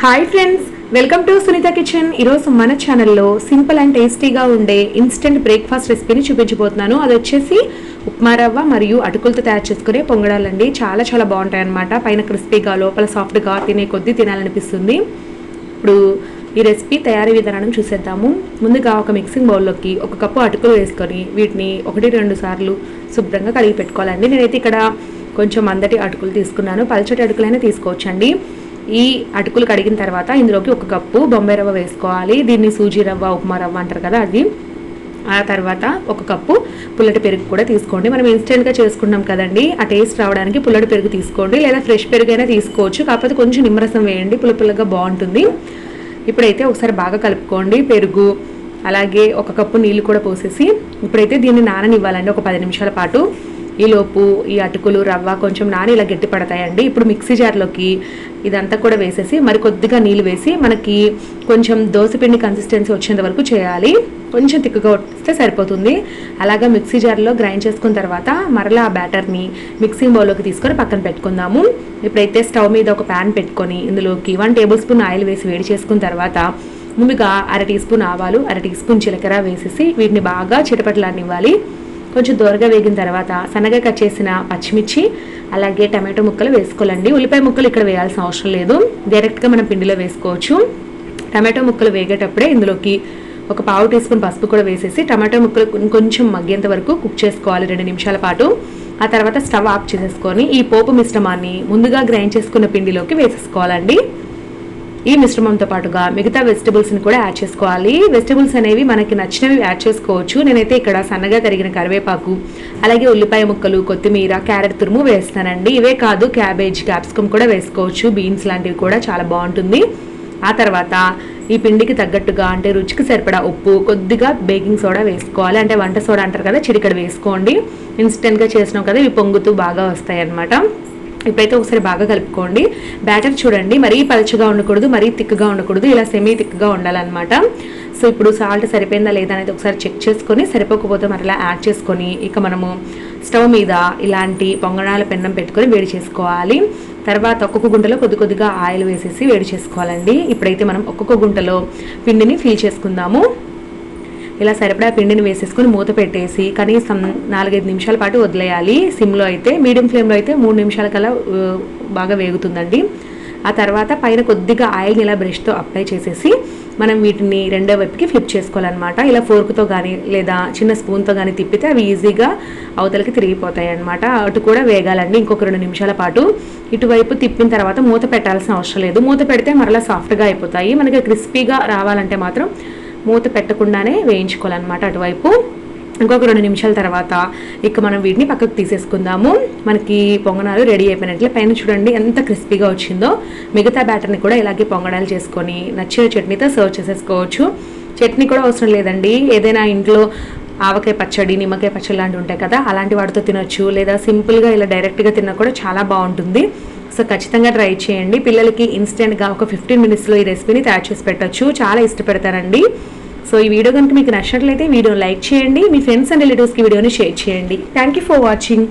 Hi friends welcome to Sunitha kitchen ఈరోజు మన ఛానల్లో సింపుల్ అండ్ టేస్టీగా ఉండే ఇన్స్టెంట్ బ్రేక్ఫాస్ట్ రెసిపీని చూపించబోతున్నాను. అది వచ్చేసి ఉప్మా రవ్వ మరియు అటుకులతో తయారు చేసుకునే పొంగడాలండి. చాలా చాలా బాగుంటాయి అన్నమాట పైన క్రిస్పీగా లోపల సాఫ్ట్గా తినే కొద్దీ తినాలనిపిస్తుంది. ఇప్పుడు ఈ రెసిపీ తయారీ విధానం చూసేద్దాము. ముందుగా ఒక మిక్సింగ్ బౌల్లోకి ఒక కప్పు అటుకులు వేసుకొని వీటిని ఒకటి రెండు సార్లు శుభ్రంగా కడిగి పెట్టుకోవాలండి. నేనైతే ఇక్కడ కొంచెం అందటి అటుకులు తీసుకున్నాను. పల్చటి అటుకులైనా తీసుకోవచ్చండి. ఈ అటుకులు కడిగిన తర్వాత ఇందులోకి ఒక కప్పు బొంబాయి రవ్వ వేసుకోవాలి. దీన్ని సూజీ రవ్వ ఉప్మా రవ్వ అంటారు కదా అది. ఆ తర్వాత ఒక కప్పు పుల్లటి పెరుగు కూడా తీసుకోండి. మనం ఇన్స్టెంట్గా చేసుకున్నాం కదండి. ఆ టేస్ట్ రావడానికి పుల్లటి పెరుగు తీసుకోండి. లేదా ఫ్రెష్ పెరుగు అయినా తీసుకోవచ్చు. కాకపోతే కొంచెం నిమ్మరసం వేయండి. పుల్ల పుల్లగా బాగుంటుంది. ఇప్పుడైతే ఒకసారి బాగా కలుపుకోండి పెరుగు. అలాగే ఒక కప్పు నీళ్ళు కూడా పోసేసి ఇప్పుడైతే దీన్ని నాననివ్వాలండి. ఒక పది నిమిషాల పాటు. ఈలోపు ఈ అటుకులు రవ్వ కొంచెం నాని ఇలా గట్టి పడతాయండి. ఇప్పుడు మిక్సీ జార్లోకి ఇదంతా కూడా వేసేసి మరి కొద్దిగా నీళ్ళు వేసి మనకి కొంచెం దోసపిండి కన్సిస్టెన్సీ వచ్చేంత వరకు చేయాలి. కొంచెం తిక్కుగా వస్తే సరిపోతుంది. అలాగా మిక్సీ జార్లో గ్రైండ్ చేసుకున్న తర్వాత మరలా ఆ బ్యాటర్ని మిక్సింగ్ బౌల్లోకి తీసుకొని పక్కన పెట్టుకుందాము. ఇప్పుడైతే స్టవ్ మీద ఒక ప్యాన్ పెట్టుకొని ఇందులోకి వన్ టేబుల్ స్పూన్ ఆయిల్ వేసి వేడి చేసుకున్న తర్వాత ముందుగా అర టీ స్పూన్ ఆవాలు అర టీ స్పూన్ జీలకర్ర వేసేసి వీటిని బాగా చిటపట్లానివ్వాలి కొంచెం దూరగా వేగిన తర్వాత సన్నగా కట్ చేసిన పచ్చిమిర్చి అలాగే టమాటో ముక్కలు వేసుకోవాలండి. ఉల్లిపాయ ముక్కలు ఇక్కడ వేయాల్సిన అవసరం లేదు. డైరెక్ట్గా మనం పిండిలో వేసుకోవచ్చు. టమాటో ముక్కలు వేగేటప్పుడే ఇందులోకి ఒక పావు టీ స్పూన్ పసుపు కూడా వేసేసి టమాటో ముక్కలు కొంచెం మగ్గేంత వరకు కుక్ చేసుకోవాలి రెండు నిమిషాల పాటు. ఆ తర్వాత స్టవ్ ఆఫ్ చేసేసుకొని ఈ పోపు మిశ్రమాన్ని ముందుగా గ్రైండ్ చేసుకున్న పిండిలోకి వేసేసుకోవాలండి. ఈ మిశ్రమంతో పాటుగా మిగతా వెజిటబుల్స్ని కూడా యాడ్ చేసుకోవాలి. వెజిటబుల్స్ అనేవి మనకి నచ్చినవి యాడ్ చేసుకోవచ్చు. నేనైతే ఇక్కడ సన్నగా తరిగిన కరివేపాకు అలాగే ఉల్లిపాయ ముక్కలు కొత్తిమీర క్యారెట్ తురుము వేస్తానండి. ఇవే కాదు క్యాబేజ్ క్యాప్సికమ్ కూడా వేసుకోవచ్చు. బీన్స్ లాంటివి కూడా చాలా బాగుంటుంది. ఆ తర్వాత ఈ పిండికి తగ్గట్టుగా అంటే రుచికి సరిపడా ఉప్పు కొద్దిగా బేకింగ్ సోడా వేసుకోవాలి. అంటే వంట సోడా అంటారు కదా చిటికడ వేసుకోండి. ఇన్స్టెంట్గా చేసినాం కదా ఇవి పొంగుతూ బాగా వస్తాయి అన్నమాట ఇప్పుడైతే ఒకసారి బాగా కలుపుకోండి. బ్యాటర్ చూడండి. మరీ పలుచగా ఉండకూడదు మరీ థిక్గా ఉండకూడదు. ఇలా సెమీ థిక్గా ఉండాలన్నమాట. సో ఇప్పుడు సాల్ట్ సరిపోయిందా లేదా అనేది ఒకసారి చెక్ చేసుకొని సరిపోకపోతే మరలా యాడ్ చేసుకొని ఇక మనము స్టవ్ మీద ఇలాంటి పొంగణాల పెన్నం పెట్టుకొని వేడి చేసుకోవాలి. తర్వాత ఒక్కొక్క గుంటలో కొద్ది కొద్దిగా ఆయిల్ వేసేసి వేడి చేసుకోవాలండి. ఇప్పుడైతే మనం ఒక్కొక్క గుంటలో పిండిని ఫిల్ చేసుకుందాము. ఇలా సరిపడా పిండిని వేసేసుకొని మూత పెట్టేసి కనీసం నాలుగైదు నిమిషాల పాటు వదిలేయాలి. సిమ్లో అయితే మీడియం ఫ్లేమ్లో అయితే మూడు నిమిషాల కల్లా బాగా వేగుతుందండి. ఆ తర్వాత పైన కొద్దిగా ఆయిల్ని ఇలా బ్రష్తో అప్లై చేసేసి మనం వీటిని రెండో వైపుకి ఫ్లిప్ చేసుకోవాలన్నమాట. ఇలా ఫోర్క్తో కానీ లేదా చిన్న స్పూన్తో కానీ తిప్పితే అవి ఈజీగా అవతలకి తిరిగిపోతాయి అనమాట అటు కూడా వేగాలండి ఇంకొక రెండు నిమిషాల పాటు. ఇటువైపు తిప్పిన తర్వాత మూత పెట్టాల్సిన అవసరం లేదు. మూత పెడితే మరలా సాఫ్ట్గా అయిపోతాయి. మనకి క్రిస్పీగా రావాలంటే మాత్రం మూత పెట్టకుండానే వేయించుకోవాలన్నమాట అటువైపు. ఇంకొక రెండు నిమిషాల తర్వాత ఇక మనం వీటిని పక్కకు తీసేసుకుందాము. మనకి పొంగనాలు రెడీ అయిపోయినట్లే. పైన చూడండి ఎంత క్రిస్పీగా వచ్చిందో. మిగతా బ్యాటర్ని కూడా ఇలాగే పొంగడాలు చేసుకొని నచ్చిన చట్నీతో సర్వ్ చేసేసుకోవచ్చు. చట్నీ కూడా అవసరం లేదండి. ఏదైనా ఇంట్లో ఆవకాయ పచ్చడి నిమ్మకాయ పచ్చడి లాంటివి ఉంటాయి కదా అలాంటి వాటితో తినొచ్చు. లేదా సింపుల్గా ఇలా డైరెక్ట్గా తిన్నా కూడా చాలా బాగుంటుంది. సో ఖచ్చితంగా ట్రై చేయండి. పిల్లలకి ఇన్స్టెంట్గా ఒక ఫిఫ్టీన్ మినిట్స్లో ఈ రెసిపీని తయారు చేసి పెట్టచ్చు. చాలా ఇష్టపడతారండి. సో ఈ వీడియో కనుక మీకు నచ్చినట్లయితే వీడియోని లైక్ చేయండి. మీ ఫ్రెండ్స్ అండ్ రిలేటివ్స్కి వీడియోని షేర్ చేయండి. Thank you for watching.